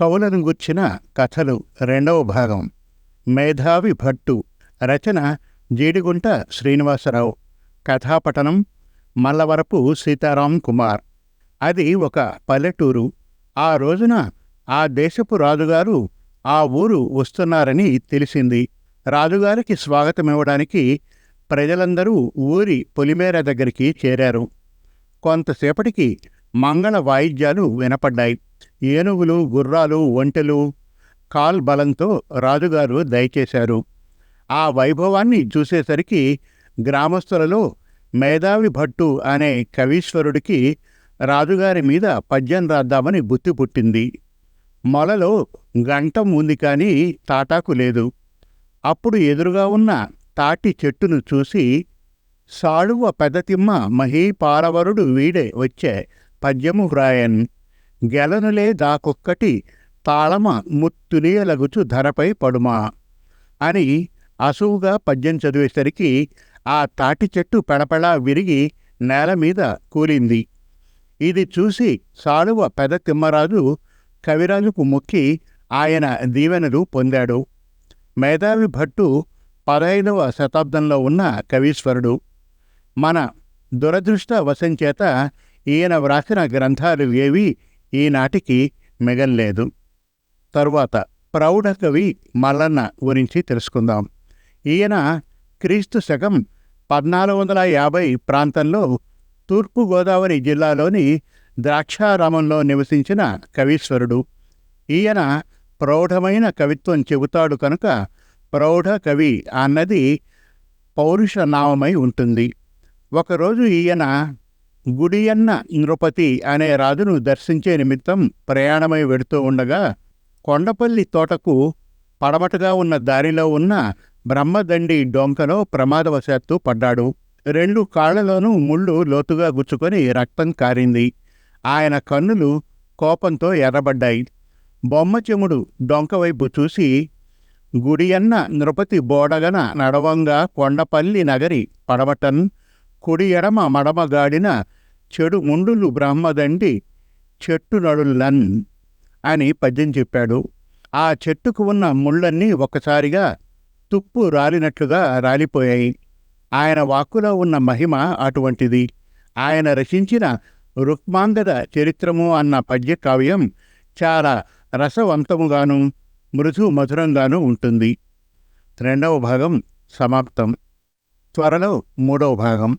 కవులను గుర్చిన కథలు రెండవ భాగం. మేధావి భట్టు. రచన జీడిగుంట శ్రీనివాసరావు. కథాపటనం మల్లవరపు సీతారాం కుమార్. అది ఒక పల్లెటూరు. ఆ రోజున ఆ దేశపు రాజుగారు ఆ ఊరు వస్తున్నారని తెలిసింది. రాజుగారికి స్వాగతమివ్వడానికి ప్రజలందరూ ఊరి పొలిమేర దగ్గరికి చేరారు. కొంతసేపటికి మంగళ వాయిద్యాలు వినపడ్డాయి. ఏనుగులు గుర్రాలు ఒంటెలు కాల్ బలంతో రాజుగారు దయచేశారు. ఆ వైభవాన్ని చూసేసరికి గ్రామస్తులలో మేధావి భట్టు అనే కవీశ్వరుడికి రాజుగారి మీద పద్యం రాద్దామని బుద్ధి పుట్టింది. మొలలో గంటం ఉంది కానీ తాటాకు లేదు. అప్పుడు ఎదురుగా ఉన్న తాటి చెట్టును చూసి సాడువ పెదతిమ్మ మహీపాలవరుడు వీడే వచ్చే పద్యము వ్రాయన్. గెలనులే దాకొక్కటి తాళమ ముత్తులియలగుచు ధరపై పడుమా అని అసువుగా పద్యం చదివేసరికి ఆ తాటి చెట్టు పెడపెడా విరిగి నేల మీద కూలింది. ఇది చూసి సాలువ పెద తిమ్మరాజు కవిరాజుకు మొక్కి ఆయన దీవెనలు పొందాడు. మేధావి భట్టు పదహైదవ శతాబ్దంలో ఉన్న కవీశ్వరుడు. మన దురదృష్ట వశంచేత ఈయన వ్రాసిన గ్రంథాలు ఏవి ఈనాటికి మిగల్లేదు. తరువాత ప్రౌఢ కవి మల్లన్న గురించి తెలుసుకుందాం. ఈయన క్రీస్తు శకం పద్నాలుగు వందల యాభై ప్రాంతంలో తూర్పుగోదావరి జిల్లాలోని ద్రాక్షారామంలో నివసించిన కవీశ్వరుడు. ఈయన ప్రౌఢమైన కవిత్వం చెబుతాడు కనుక ప్రౌఢ కవి అన్నది పౌరుష నామమై ఉంటుంది. ఒకరోజు ఈయన గుడియన్న నృపతి అనే రాజును దర్శించే నిమిత్తం ప్రయాణమై వెడుతూ ఉండగా కొండపల్లి తోటకు పడమటగా ఉన్న దారిలో ఉన్న బ్రహ్మదండి డొంకలో ప్రమాదవశాత్తు పడ్డాడు. రెండు కాళ్ళలోనూ ముళ్ళు లోతుగా గుచ్చుకొని రక్తం కారింది. ఆయన కన్నులు కోపంతో ఎర్రబడ్డాయి. బొమ్మచెముడు డొంకవైపు చూసి గుడియన్న నృపతి బోడగన నడవంగా కొండపల్లి నగరి పడవటన్ కుడి ఎడమ మడమగాడిన చెడు ముండులు బ్రహ్మదండి చెట్టు నడులన్ అని పద్యం చెప్పాడు. ఆ చెట్టుకు ఉన్న ముళ్ళన్నీ ఒకసారిగా తుప్పు రాలినట్లుగా రాలిపోయాయి. ఆయన వాక్కులో ఉన్న మహిమ అటువంటిది. ఆయన రచించిన రుక్మాంగద చరిత్రము అన్న పద్య కావ్యం చాలా రసవంతముగాను మృదు మధురంగాను ఉంటుంది. రెండవ భాగం సమాప్తం. త్వరలో మూడవ భాగం.